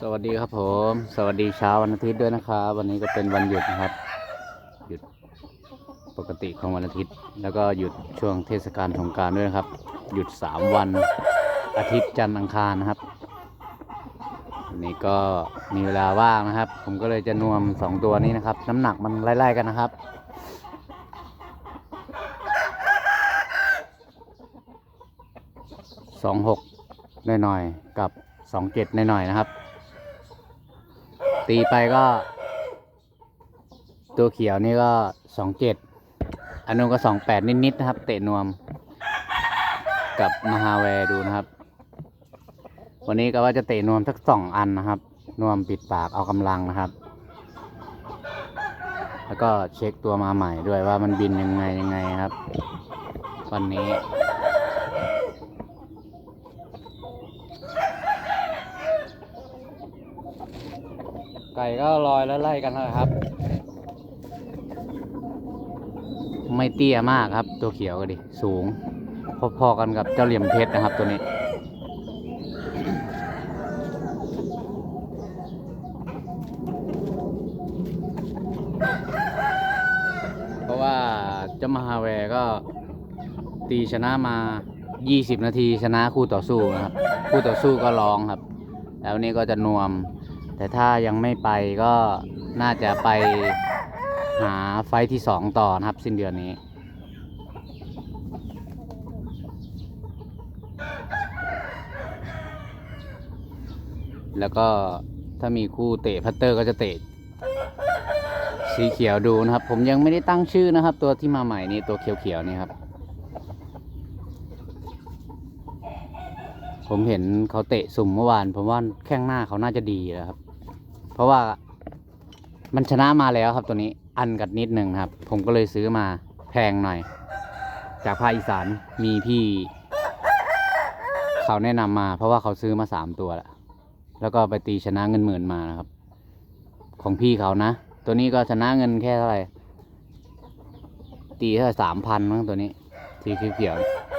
สวัสดีครับผม สวัสดีเช้าวันอาทิตย์ด้วยนะครับ วันนี้ก็เป็นวันหยุดนะครับ หยุดปกติของวันอาทิตย์ แล้วก็หยุดช่วงเทศกาลสงการด้วยนะครับ หยุดสามวันอาทิตย์จันทร์อังคารนะครับวันนี้ก็มีเวลาว่างนะครับ ผมก็เลยจะนวมสองตัวนี้นะครับ น้ำหนักมันไล่ๆกันนะครับสองหกหน่อยๆกับสองเจ็ดหน่อยๆนะครับ ตีไปก็ ตัวเขียวนี่ก็สองเจ็ดอันนู้นก็สองแปดนิดๆนะครับ เตะนวม กับมหาแวร์ดูนะครับ วันนี้ก็ว่าจะเตะนวมสักสองอันนะครับ นวมปิดปากเอากำลังนะครับ แล้วก็เช็คตัวมาใหม่ด้วยว่ามันบินยังไงยังไงครับ วันนี้ ไก่ก็ลอยแล้วไล่กันแล้วครับ ไม่เตี้ยมากครับ ตัวเขียวก็ดิ สูง พอๆกันกับเจ้าเหลี่ยมเพชรนะครับตัวนี้เพราะว่าเจ้ามหาแวก็ตีชนะมา 20 นาทีชนะคู่ต่อสู้นะครับ คู่ต่อสู้ก็ร้องครับ แล้วนี่ก็จะนวม แต่ถ้ายังไม่ไปก็น่าจะไปหาไฟที่สองต่อนะครับ สิ้นเดือนนี้ แล้วก็ถ้ามีคู่เตะพัตเตอร์ก็จะเตะสีเขียวดูนะครับ ผมยังไม่ได้ตั้งชื่อนะครับ ตัวที่มาใหม่นี่ตัวเขียวๆนี่ครับ ผมเห็นเขาเตะสุ่มเมื่อวาน ผมว่าแข้งหน้าเขาน่าจะดีแล้วครับ เพราะว่ามันชนะมาแล้วครับตัวนี้อันกัดนิดหนึ่งครับ ผมก็เลยซื้อมาแพงหน่อย จากภาคอีสานมีพี่ เขาแนะนำมา เพราะว่าเขาซื้อมาสามตัวแล้วแล้วก็ไปตีชนะเงินหมื่นมานะครับ ของพี่เขานะ ตัวนี้ก็ชนะเงินแค่เท่าไหร่ตีเท่าสามพันมั้งตัวนี้สีเขียวๆ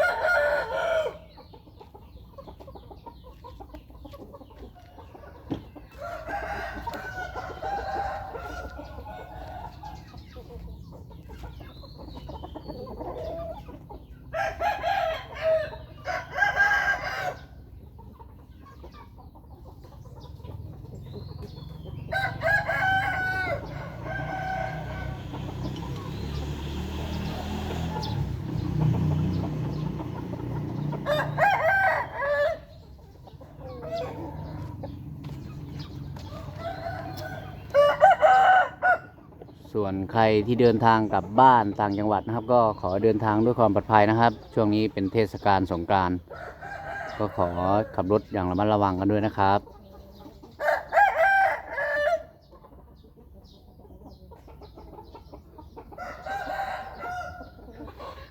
ส่วนใครที่เดินทางกลับบ้านต่างจังหวัดนะครับ ก็ขอเดินทางด้วยความปลอดภัยนะครับ ช่วงนี้เป็นเทศกาลสงกรานต์ก็ขอขับรถอย่างระมัดระวังกันด้วยนะครับ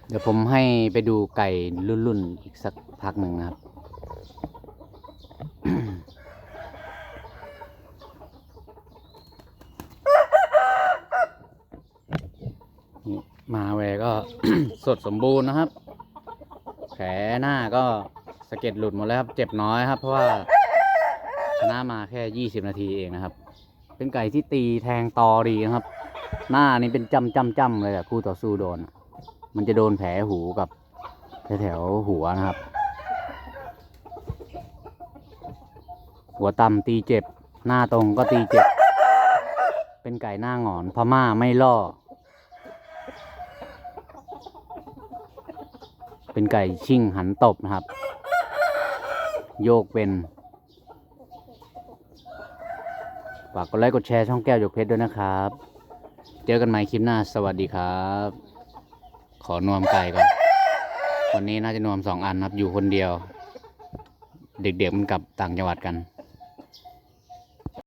เดี๋ยวผมให้ไปดูไก่รุ่นๆอีกสักพักหนึ่งนะครับ นี่มาแวร์ก็ สดสมบูรณ์นะครับ แผลหน้าก็สะเก็ดหลุดหมดแล้วครับ เจ็บน้อยครับ เพราะว่าชนะมาแค่ 20 นาทีเองนะครับ เป็นไก่ที่ตีแทงตอดีนะครับ หน้านี่เป็นจำจำจำเลยอะคู่ต่อสู้โดน มันจะโดนแผลหูกับแถวหัวนะครับ หัวต่ำตีเจ็บ หน้าตรงก็ตีเจ็บ เป็นไก่หน้าหงอนพม่าไม่ล่อ เป็นไก่ชิ่งหันตบนะครับ โยกเป็นฝากกดไลค์กดแชร์ช่องแก้วหยกเพชรด้วยนะครับ เจอกันใหม่คลิปหน้าสวัสดีครับ ขอนวมไก่ก่อน วันนี้น่าจะนวมสองอันครับอยู่คนเดียว เด็กๆมันกลับต่างจังหวัดกัน